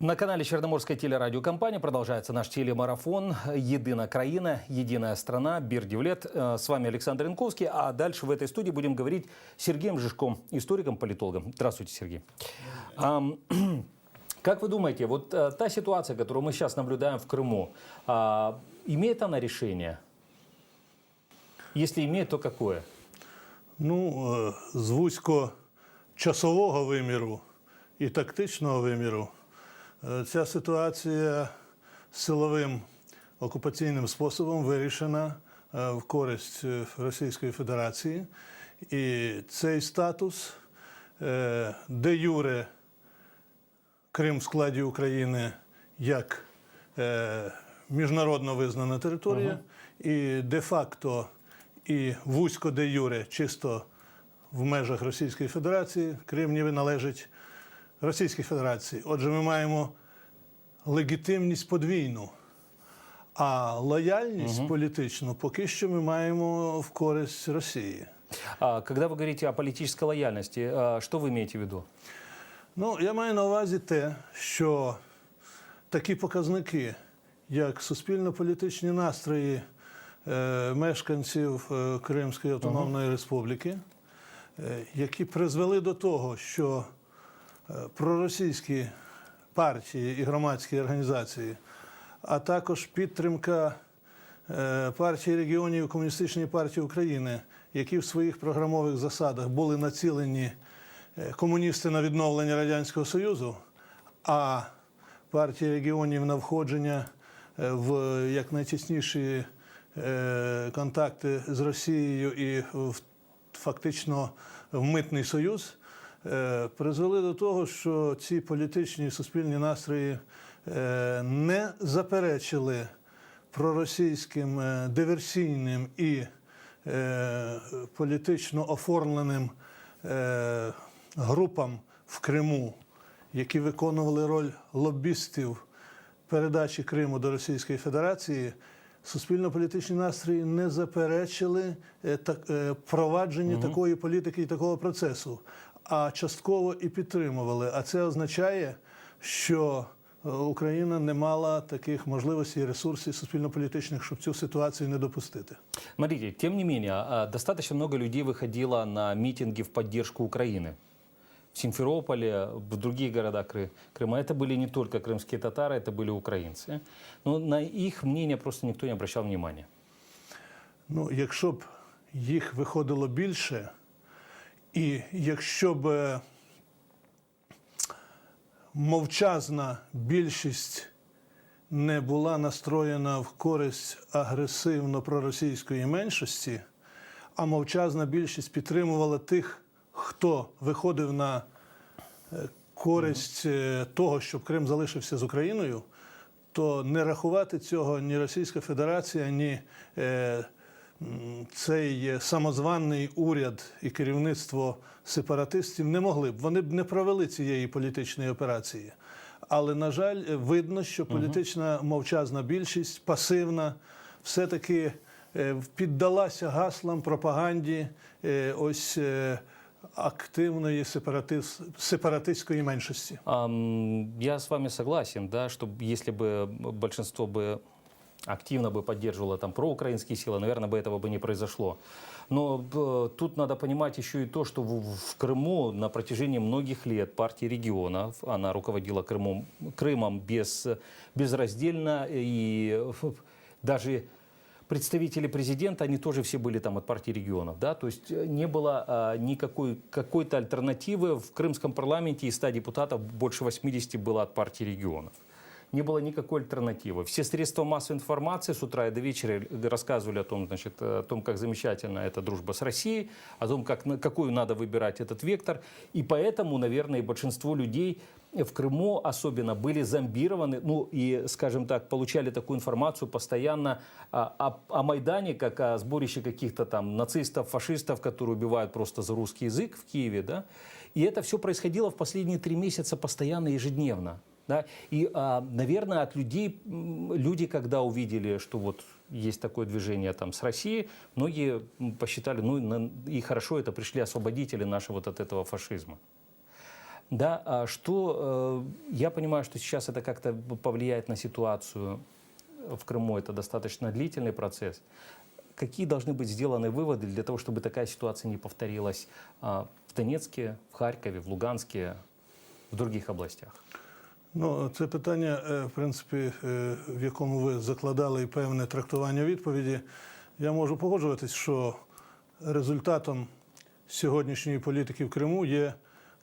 На канале Черноморская телерадиокомпания продолжается наш телемарафон «Единая краина, единая страна», Бирдивлет. Э, С вами Александр Янковский, а дальше в этой студии будем говорить с Сергеем Жишком, историком, политологом. Здравствуйте, Сергей. Ам, Как вы думаете, вот э, та ситуация, которую мы сейчас наблюдаем в Крыму, а, имеет она решение? Если имеет, то какое? Ну, е, з вузько-часового виміру і тактичного виміру е, ця ситуація силовим окупаційним способом вирішена е, в користь е, Російської Федерації. І цей статус е, де юре Крим в складі України як е, міжнародно визнана територія, і де-факто і вузько де юре, чисто в межах Російської Федерації, Крим ніби належить Російській Федерації. Отже, ми маємо легітимність подвійну. А лояльність політичну поки що ми маємо в користь Росії. А, Когда вы говорите о политической лояльности, а, что вы имеете в виду? Ну, я маю на увазі те, що такі показники, як суспільно-політичні настрої е, мешканців е, Кримської Автономної Республіки, е, які призвели до того, що проросійські партії і громадські організації, а також підтримка е, партії регіонів Комуністичної партії України, які в своїх програмових засадах були націлені е, комуністи на відновлення Радянського Союзу, а партія регіонів на входження е, в як найтісніші е, контакти з Росією і в фактично в митний союз, е, призвели до того, що ці політичні і суспільні настрої е, не заперечили проросійським е, диверсійним і е, політично оформленим е, групам в Криму, які виконували роль лобістів передачі Криму до Російської Федерації, суспільно-політичні настрої не заперечили е, так- е, провадження такої політики і такого процесу, а частково і підтримували. А це означає, що е, Україна не мала таких можливостей і ресурсів суспільно-політичних, щоб цю ситуацію не допустити. Смотрите, тем не менее, а, достаточно много людей выходило на митинги в поддержку Украины. В Симферополе, в других городах Кры- Крыма. Это были не только крымские татары, это были украинцы. Но на их мнение просто никто не обращал внимания. Ну, якщо б їх виходило більше, і якщо б е, мовчазна більшість не була настроєна в користь агресивно проросійської меншості, а мовчазна більшість підтримувала тих, хто виходив на е, користь е, того, щоб Крим залишився з Україною, то не рахувати цього ні Російська Федерація, ні цей самозваний уряд і керівництво сепаратистів не могли б. Вони б не провели цієї політичної операції. Але, на жаль, видно, що політична мовчазна більшість, пасивна, все-таки е, піддалася гаслам пропаганді е, ось е, активної сепаратис, сепаратистської меншості. Ам, Я с вами согласен, да, что если бы большинство бы активно бы поддерживало там проукраинские силы, наверное, бы этого бы не произошло. Но э, тут надо понимать еще и то, что в, в Крыму на протяжении многих лет партия регионов, она руководила Крымом, Крымом без, безраздельно и даже представители президента, они тоже все были там от партии регионов, да, то есть э, не было а, никакой какой-то альтернативы в крымском парламенте из 100 депутатов больше 80 было от партии регионов. Не было никакой альтернативы. Все средства массовой информации с утра и до вечера рассказывали о том, значит, о том, как замечательна эта дружба с Россией, о том, как, какую надо выбирать этот вектор. И поэтому, наверное, большинство людей в Крыму особенно были зомбированы, ну и, скажем так, получали такую информацию постоянно а, о, о Майдане, как о сборище каких-то там нацистов, фашистов, которые убивают просто за русский язык в Киеве, да. И это все происходило в последние три месяца постоянно, ежедневно. Да? И, а, наверное, от людей, люди, когда увидели, что вот есть такое движение там с Россией, многие посчитали, ну и хорошо, это пришли освободители наши вот от этого фашизма. Да, а что э, я понимаю, что сейчас это как-то повлияет на ситуацию в Крыму, это достаточно длительный процесс. Какие должны быть сделаны выводы для того, чтобы такая ситуация не повторилась а, в Донецке, в Харькове, в Луганске, в других областях? Ну, це питання, е, в принципі, е, в якому ви закладали певне трактування відповіді. Я можу погоджуватись, що результатом сьогоднішньої політики в Криму є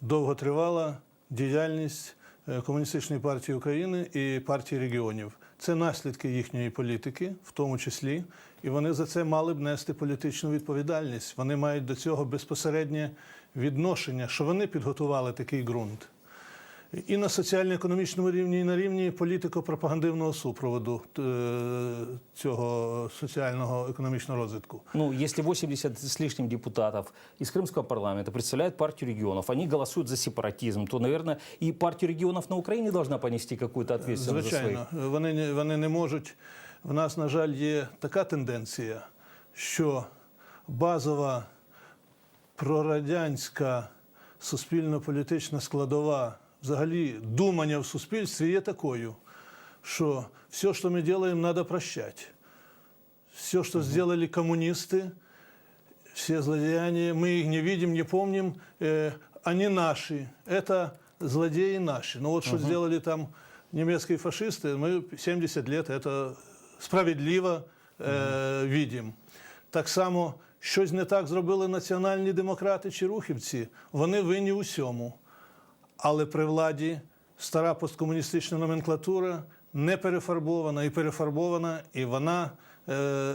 довготривала діяльність е, Комуністичної партії України і партії регіонів. Це наслідки їхньої політики, в тому числі, і вони за це мали б нести політичну відповідальність. Вони мають до цього безпосереднє відношення, що вони підготували такий ґрунт і на соціально-економічному рівні, і на рівні політико-пропагандивного супроводу е, цього соціального економічного розвитку. Ну, если 80 с лишним депутатов из Крымского парламента представляют партию регионов, они голосуют за сепаратизм, то, наверное, и партия регионов на Украине должна понести какую-то ответственность за своих. Звичайно, вони не, вони не можуть. В нас, на жаль, є така тенденція, що базова прорадянська суспільно-політична складова, взагалі думання в суспільстві є такою, що все, що ми робимо, треба прощати. Все, что сделали коммунисты, все злодеяния, мы их не видим, не помним, э, они наши. Это злодеи наши. Но вот что сделали там немецкие фашисты, мы 70 лет это справедливо э, видим. Так само, щось не так зробили національні демократи чи рухівці, вони винні у всьому. Але при владі стара посткомуністична номенклатура не перефарбована і перефарбована, і вона е,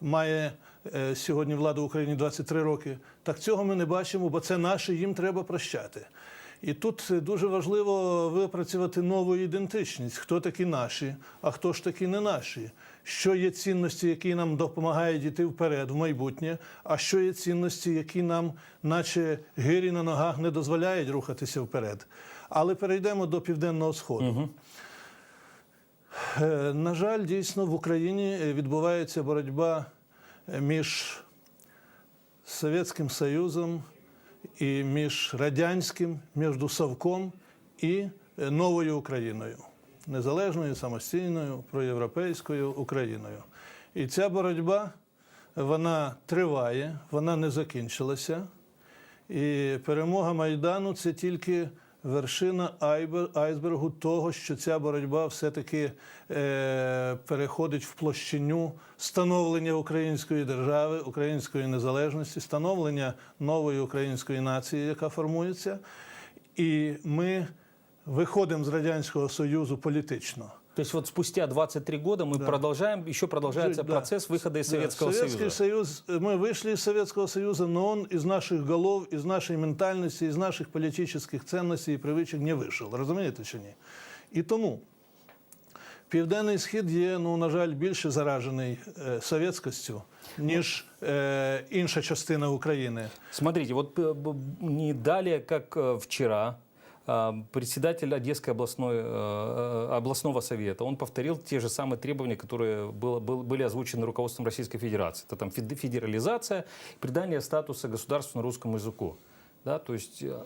має е, сьогодні владу в Україні 23 роки. Так цього ми не бачимо, бо це наше, їм треба прощати. І тут е, дуже важливо випрацювати нову ідентичність, хто такі наші, а хто ж такі не наші. Що є цінності, які нам допомагають йти вперед в майбутнє, а що є цінності, які нам, наче гирі на ногах, не дозволяють рухатися вперед. Але перейдемо до південного сходу. Е, На жаль, дійсно в Україні відбувається боротьба е, між Совєтським Союзом і між радянським, між Совком і е, новою Україною, незалежною, самостійною, проєвропейською Україною. І ця боротьба вона триває, вона не закінчилася. І перемога Майдану це тільки вершина айсбергу того, що ця боротьба все-таки е, переходить в площиню становлення української держави, української незалежності, становлення нової української нації, яка формується. І ми виходимо з Радянського Союзу політично. То есть вот спустя 23 года мы продолжаем, еще продолжается Жить, да. процесс выхода из Да, Советского Советский Союза. Союз, мы вышли из Советского Союза, но он из наших голов, из нашей ментальности, из наших политических ценностей і привичок не вийшов. Розумієте чи ні? І тому Південний Схід є, ну, на жаль, більше заражений е, совєтськістю, ніж е, інша частина України. Смотрите, вот э, б- не далее, как э, вчера, а, председатель Одесской областной, э, э, областного совета, он повторил те же самые требования, которые было- был- были озвучены руководством Российской Федерации. Это там фед- федерализация, придание статуса государству на русскому языку. Да, то есть э,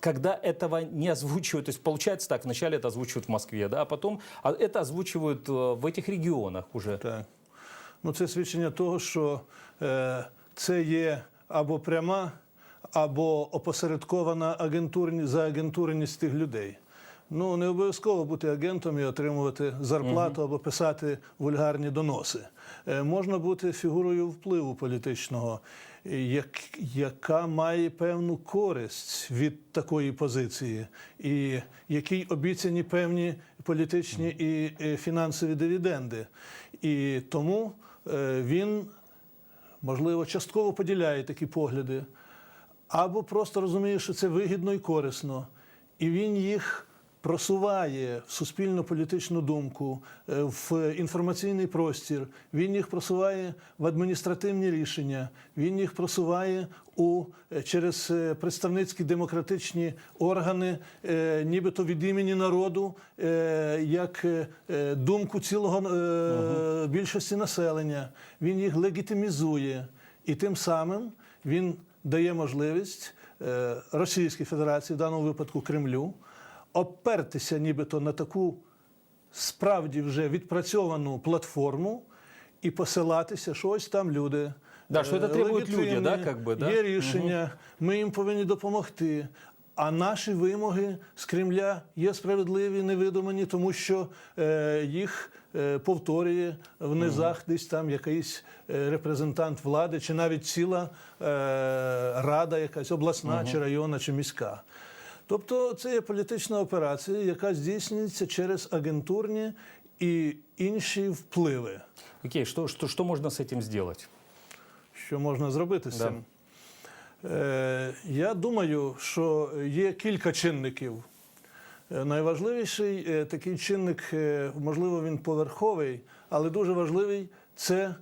когда этого не озвучивают, то есть получается так, вначале это озвучивают в Москве, да, а потом а это озвучивают в этих регионах уже. Так. Ну, це свідчення того, що е, це є або пряма, або опосередкована агентурні, заагентуреність тих людей. Ну, не обов'язково бути агентом і отримувати зарплату або писати вульгарні доноси. Е, можна бути фігурою впливу політичного, е, як, яка має певну користь від такої позиції, і якій обіцяні певні політичні і е, фінансові дивіденди. І тому він, можливо, частково поділяє такі погляди, або просто розуміє, що це вигідно і корисно, і він їх просуває в суспільно-політичну думку, е, в інформаційний простір, він їх просуває в адміністративні рішення, він їх просуває у, е, через е, представницькі демократичні органи, нібито від імені народу, як думку цілого більшості населення. Він їх легітимізує. І тим самим він дає можливість е, Російській Федерації, в даному випадку Кремлю, обпертися нібито на таку справді вже відпрацьовану платформу і посилатися, що ось там люди. Да, що це е, требують люди, да, как би, да? Є рішення, ми їм повинні допомогти. А наші вимоги з Кремля є справедливі, невидумані, тому що е, їх е, повторює в низах десь там якийсь е, репрезентант влади, чи навіть ціла е, рада, якась обласна, чи районна, чи міська. Тобто це є політична операція, яка здійснюється через агентурні і інші впливи. Окей, что, что, что можно с этим сделать? Що можна зробити з Да. цим? Е, я думаю, що є кілька чинників. Е, Найважливіший е, такий чинник, можливо, він поверховий, але дуже важливий це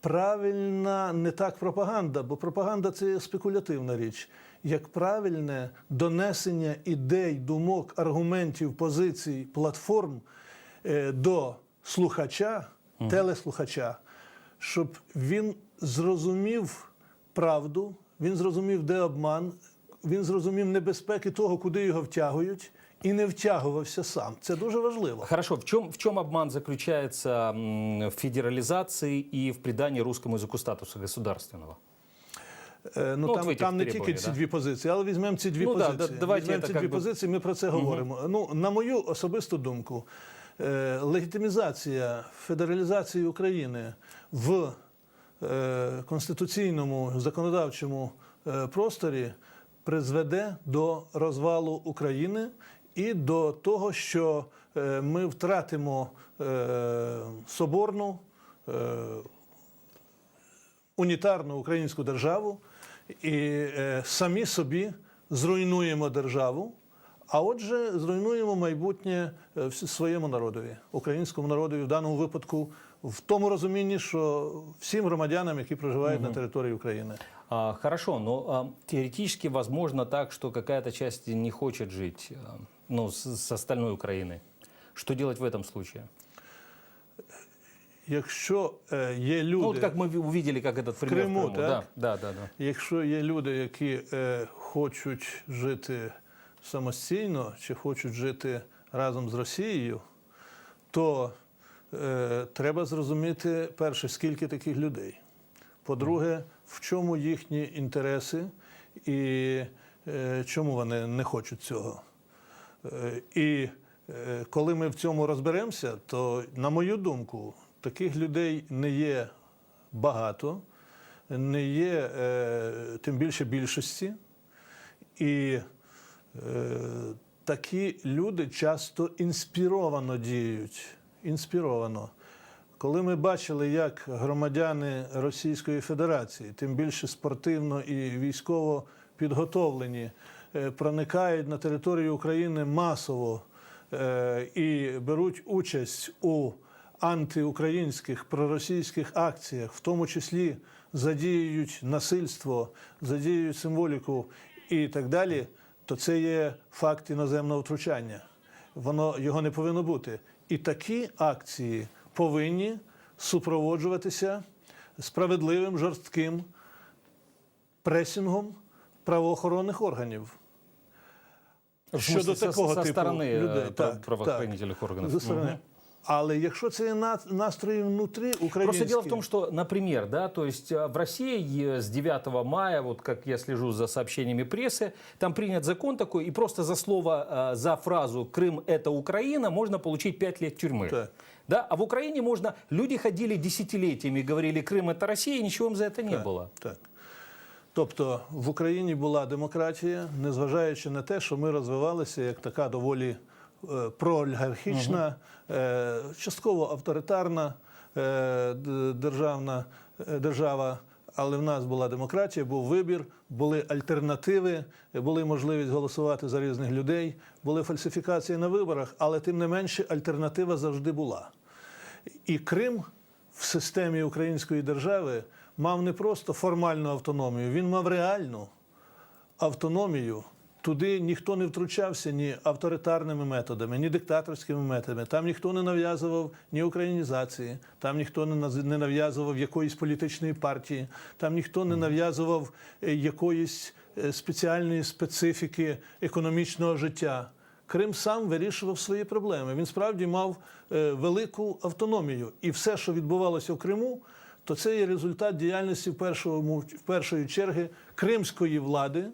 правильна не так пропаганда, бо пропаганда це спекулятивна річ. Як правильне донесення ідей, думок, аргументів, позицій, платформ до слухача, телеслухача, щоб він зрозумів правду, він зрозумів, де обман, він зрозумів небезпеки того, куди його втягують, і не втягувався сам. Це дуже важливо. Хорошо, в чем, в чем обман заключается м, в федерализации и в придании русскому языку статуса государственного? Е, Ну, Ну, там, там не тільки ці да. дві позиції, але візьмемо ці дві Ну, позиції. да, давайте візьмемо ці дві би- позиції, ми про це говоримо. Ну, на мою особисту думку, е, легітимізація федералізації України в конституційному законодавчому е, просторі призведе до розвалу України і до того, що е, ми втратимо е, соборну. е, унітарну українську державу і е, самі собі зруйнуємо державу, а отже, зруйнуємо майбутнє е, вс- своєму народові, українському народові, в даному випадку, в тому розумінні, що всім громадянам, які проживають на території України. А, хорошо, но а, теоретически возможно так, что какая-то часть не хочет жить а, ну, с, с остальной Украины. Что делать в этом случае? Якщо е, є люди, Ну, вот как мы ви- увидели, как этот пример Крыму, в Крыму. Да, так? да, да, да. Якщо є люди, які е, хочуть жити самостійно чи хочуть жити разом з Росією, то е, треба зрозуміти перше, скільки таких людей. По-друге, в чому їхні інтереси і е, чому вони не хочуть цього. Е, І е, коли ми в цьому розберемося, то, на мою думку, таких людей не є багато, не є е, тим більше більшості. І такі люди часто інспіровано діють. Інспіровано. Коли ми бачили, як громадяни Російської Федерації, тим більше спортивно і військово підготовлені, е, проникають на територію України масово е, і беруть участь у антиукраїнських проросійських акціях, в тому числі задіюють насильство, задіюють символіку і так далі, то це є факт іноземного втручання. Воно його не повинно бути. І такі акції повинні супроводжуватися справедливим жорстким пресінгом правоохоронних органів. В Щодо смысле, со- такого со типу стороны э, людей, прав- так, правоохранительных органов. За сторони. Мгм. Але якщо це є на- настрої внутрі українські, Просто дело в том, что, например, да, то есть а, в России э, с 9 мая, вот как я слежу за сообщениями прессы, там принят закон такой, и просто за слово, а, за фразу «Крым – это Украина» можно получить 5 лет тюрьмы. Так. Да? А в Украине можно... Люди ходили десятилетиями, говорили «Крым – это Россия», и ничего им за это не Так, было. Так. Тобто в Україні була демократія, незважаючи на те, що ми розвивалися як така доволі е, проолігархічна, е, частково авторитарна е, державна е, держава. Але в нас була демократія, був вибір, були альтернативи, були можливість голосувати за різних людей, були фальсифікації на виборах, але тим не менше альтернатива завжди була. І Крим в системі української держави мав не просто формальну автономію, він мав реальну автономію. Туди ніхто не втручався ні авторитарними методами, ні диктаторськими методами. Там ніхто не нав'язував ні українізації, там ніхто не нав'язував якоїсь політичної партії, там ніхто не нав'язував е, якоїсь е, спеціальної специфіки економічного життя. Крим сам вирішував свої проблеми. Він справді мав е, велику автономію. І все, що відбувалося в Криму, то це є результат діяльності в, першому, в першої черги кримської влади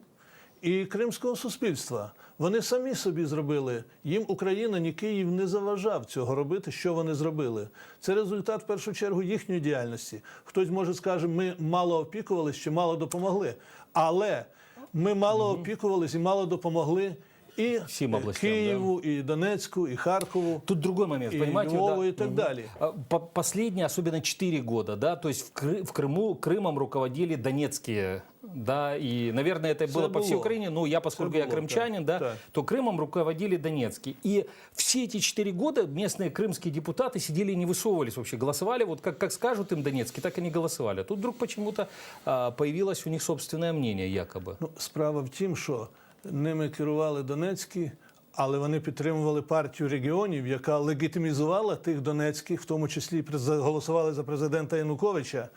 і кримського суспільства. Вони самі собі зробили. Їм Україна, ні Київ не заважав цього робити, що вони зробили. Це результат в першу чергу їхньої діяльності. Хтось може скаже, ми мало опікувалися чи мало допомогли. Але ми мало опікувалися і мало допомогли і Всім областям, Києву, і Донецьку, і Харкову. Тут другой момент, И понимаете? Львову да. и так Мгм. далее. А, по- Последние, особенно 4 года, да, то есть в, Кры- в Крыму, Крымом руководили донецкие, да, и, наверное, это было по всей было. Украине, но я, поскольку я было, крымчанин, да, так. то Крымом руководили донецкие. И все эти 4 года местные крымские депутаты сидели и не высовывались вообще, голосовали, вот как, как скажут им донецкие, так и не голосовали. А тут вдруг почему-то а, появилось у них собственное мнение якобы. Ну, справа в тім, що ними керували Донецькі, але вони підтримували партію регіонів, яка легітимізувала тих донецьких, в тому числі голосували за президента Януковича.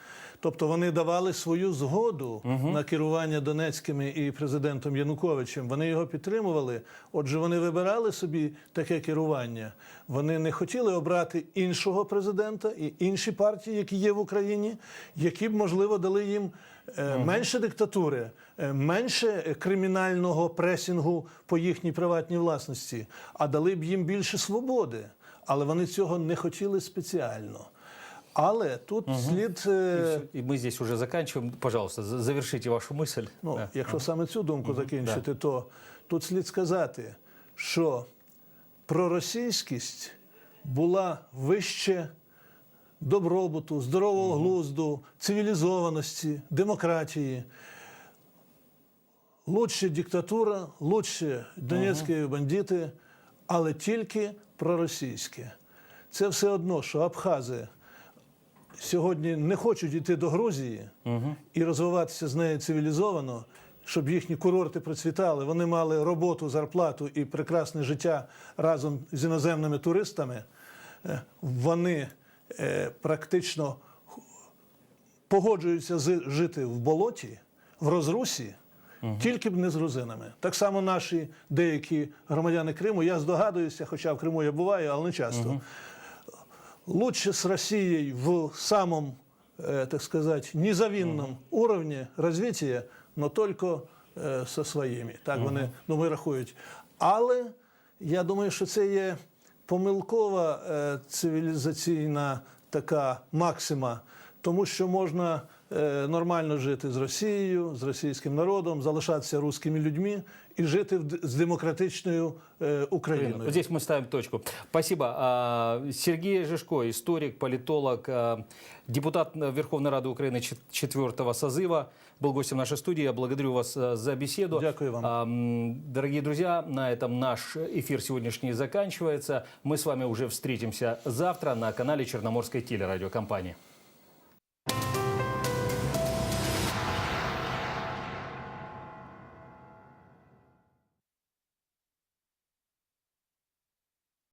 Тобто вони давали свою згоду на керування Донецькими і президентом Януковичем. Вони його підтримували. Отже, вони вибирали собі таке керування. Вони не хотіли обрати іншого президента і інші партії, які є в Україні, які б можливо дали їм е, менше диктатури, е, менше кримінального пресінгу по їхній приватній власності, а дали б їм більше свободи. Але вони цього не хотіли спеціально. Але тут слід. е, И мы здесь уже заканчиваем. Пожалуйста, за- завершите вашу мысль. Ну, Да. якщо саме цю думку закінчити, то тут слід сказати, що проросійськість була вище добробуту, здорового глузду, цивілізованості, демократії. Лучше диктатура, лучше донецькі бандити, але тільки проросійське. Це все одно, що Абхази сьогодні не хочуть йти до Грузії і розвиватися з нею цивілізовано, щоб їхні курорти процвітали. Вони мали роботу, зарплату і прекрасне життя разом з іноземними туристами. Е, Вони е, практично погоджуються жити в болоті, в розрусі, тільки б не з грузинами. Так само наші деякі громадяни Криму, я здогадуюся, хоча в Криму я буваю, але не часто. Лучше с Россией в самом, э, так сказать, незавинном уровне развития, но только э, со своїми. Так вони ну, рахують. Але я думаю, що це є помилкова е, цивілізаційна така максима, тому що можна нормально жити з Росією, з російським народом, залишатися русскими людьми і жити в д- з демократичною е, Україною. Вот здесь мы ставим точку. Спасибо. А, Сергей Жишко, историк, политолог, а, депутат Верховной Рады Украины чет- четвертого созыва, был гостем нашей студии. Я благодарю вас а, за беседу. Дякую вам. А, м, Дорогие друзья, на этом наш эфир сегодняшний заканчивается. Мы с вами уже встретимся завтра на канале Черноморской телерадиокомпании.